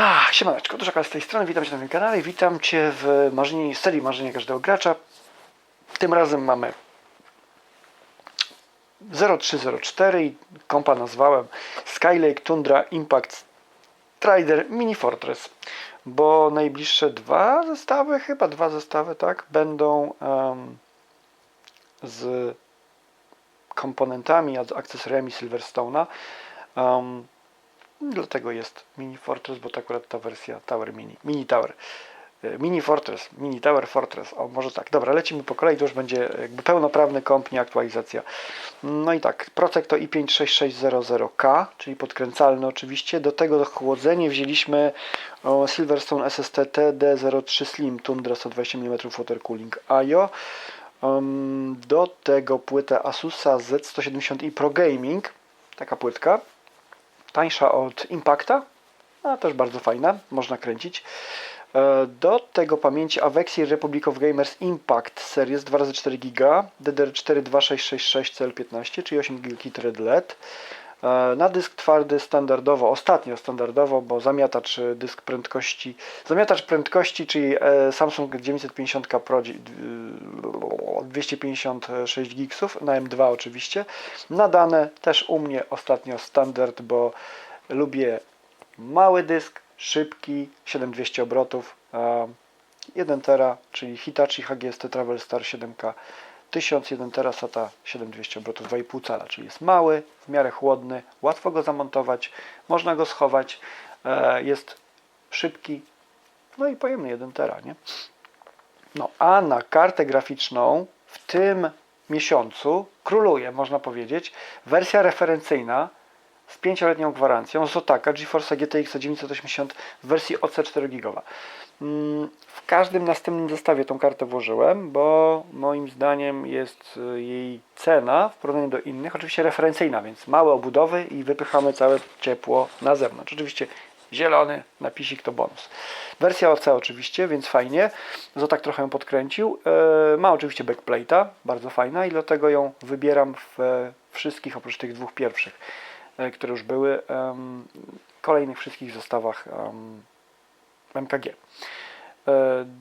Ah, siemaneczko, Dużakal z tej strony, witam Cię na moim kanale, witam Cię w marzenie, serii Marzenia Każdego Gracza. Tym razem mamy 0304 i kompa nazwałem Skylake Tundra Impact Strider Mini Fortress, bo najbliższe dwa zestawy, chyba dwa zestawy, tak, będą em, z komponentami, z akcesoriami Silverstone'a. Um, dlatego jest Mini Fortress, bo to akurat ta wersja Tower Mini. Mini Tower. E, Mini Fortress, Mini Tower Fortress. O, może tak. Dobra, lecimy po kolei, to już będzie jakby pełnoprawny komp, nie aktualizacja. No i tak, procek to i56600K, czyli podkręcalny oczywiście. Do tego chłodzenie wzięliśmy Silverstone SST TD03 Slim Tundra 120 mm water cooling IO. Do tego płytę Asusa Z170i Pro Gaming, taka płytka, tańsza od Impacta, a też bardzo fajna, można kręcić. E, Do tego pamięci Avexi Republic of Gamers Impact Series 2x4 GB DDR4 2666 CL15, czyli 8 GB Red LED. Na dysk twardy standardowo, ostatnio standardowo, bo zamiatacz e, dysk prędkości, zamiatacz prędkości, czyli e, Samsung 950 Pro 256 gigsów na M2 oczywiście. Nadane też u mnie ostatnio standard, bo lubię mały dysk, szybki, 7200 obrotów, e, 1 tera, czyli Hitachi HGST Travel Star 7K 1001 tera SATA 7200 obrotów 2,5 cala, czyli jest mały, w miarę chłodny, łatwo go zamontować, można go schować, e, jest szybki, no i pojemny 1 tera, nie? No, a na kartę graficzną w tym miesiącu króluje, można powiedzieć, wersja referencyjna z 5-letnią gwarancją Zotaka GeForce GTX 980 w wersji OC 4 GB. W każdym następnym zestawie tą kartę włożyłem, bo moim zdaniem jest y, jej cena w porównaniu do innych oczywiście referencyjna, więc małe obudowy i wypychamy całe ciepło na zewnątrz. Oczywiście zielony napisik to bonus. Wersja OC oczywiście, więc fajnie. Zotak trochę ją podkręcił. E, Ma oczywiście backplate'a, bardzo fajna i dlatego ją wybieram w e, wszystkich oprócz tych dwóch pierwszych, e, które już były, kolejnych wszystkich zestawach MKG.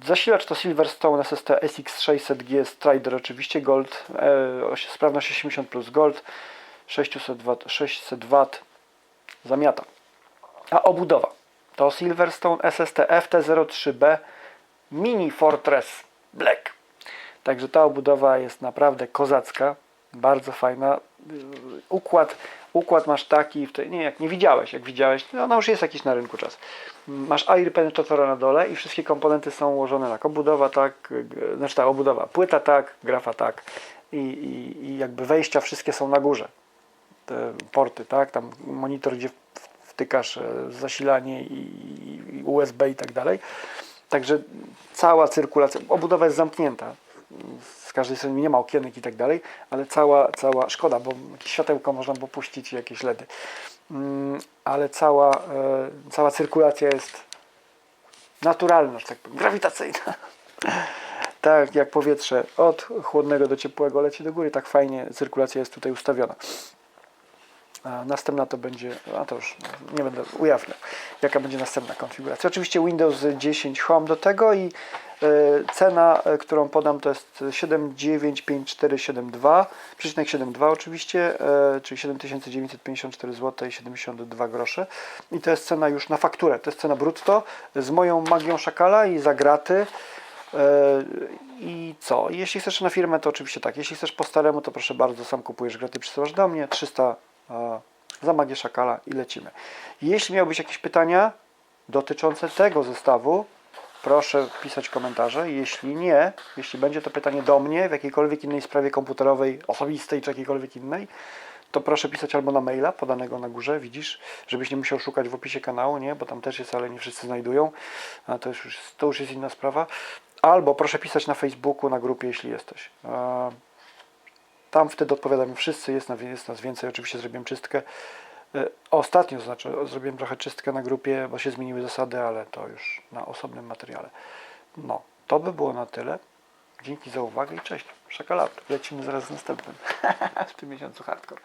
Zasilacz to Silverstone SST SX600G Strider oczywiście Gold, oś- sprawność 80 plus Gold, 600 W, 600 W zamiata. A obudowa to Silverstone SST FT03B Mini Fortress Black. Także ta obudowa jest naprawdę kozacka, bardzo fajna. Układ, układ masz taki, nie jak nie widziałeś, jak widziałeś, no ona już jest jakiś na rynku czas. Masz air penetratora na dole i wszystkie komponenty są ułożone tak. Obudowa tak, znaczy ta obudowa, płyta tak, grafa tak i, i, i jakby wejścia wszystkie są na górze te porty, tak? Tam monitor, gdzie wtykasz e, zasilanie i, USB i tak dalej. Także cała cyrkulacja, obudowa jest zamknięta. Z każdej strony nie ma okienek i tak dalej, ale cała, cała, szkoda, bo jakieś światełko można było puścić i jakieś LEDy. Mm, Ale cała, e, cała cyrkulacja jest naturalna, że tak powiem, grawitacyjna. Tak jak powietrze od chłodnego do ciepłego leci do góry, tak fajnie cyrkulacja jest tutaj ustawiona. Następna to będzie, a to już nie będę ujawniał, jaka będzie następna konfiguracja. Oczywiście Windows 10 Home do tego i e, cena, e, którą podam to jest 795472,72 oczywiście, e, czyli 7954 zł i 72 grosze. I to jest cena już na fakturę, to jest cena brutto z moją magią szakala i za graty. E, I co? Jeśli chcesz na firmę, to oczywiście tak. Jeśli chcesz po staremu, to proszę bardzo, sam kupujesz graty, przysyłasz do mnie. 300 e, za magię szakala i lecimy. Jeśli miałbyś jakieś pytania dotyczące tego zestawu, proszę pisać komentarze. Jeśli nie, jeśli będzie to pytanie do mnie w jakiejkolwiek innej sprawie komputerowej, osobistej czy jakiejkolwiek innej, to proszę pisać albo na maila podanego na górze, widzisz, żebyś nie musiał szukać w opisie kanału, nie, bo tam też jest, ale nie wszyscy znajdują, a to już, to już jest inna sprawa. Albo proszę pisać na Facebooku, na grupie, jeśli jesteś. Tam wtedy odpowiadamy wszyscy, jest, na, jest nas więcej, oczywiście zrobiłem czystkę. E, Ostatnio znaczy, zrobiłem trochę czystkę na grupie, bo się zmieniły zasady, ale to już na osobnym materiale. No, to by było na tyle. Dzięki za uwagę i cześć. Szakalat. Lecimy zaraz z następnym w tym miesiącu hardcore.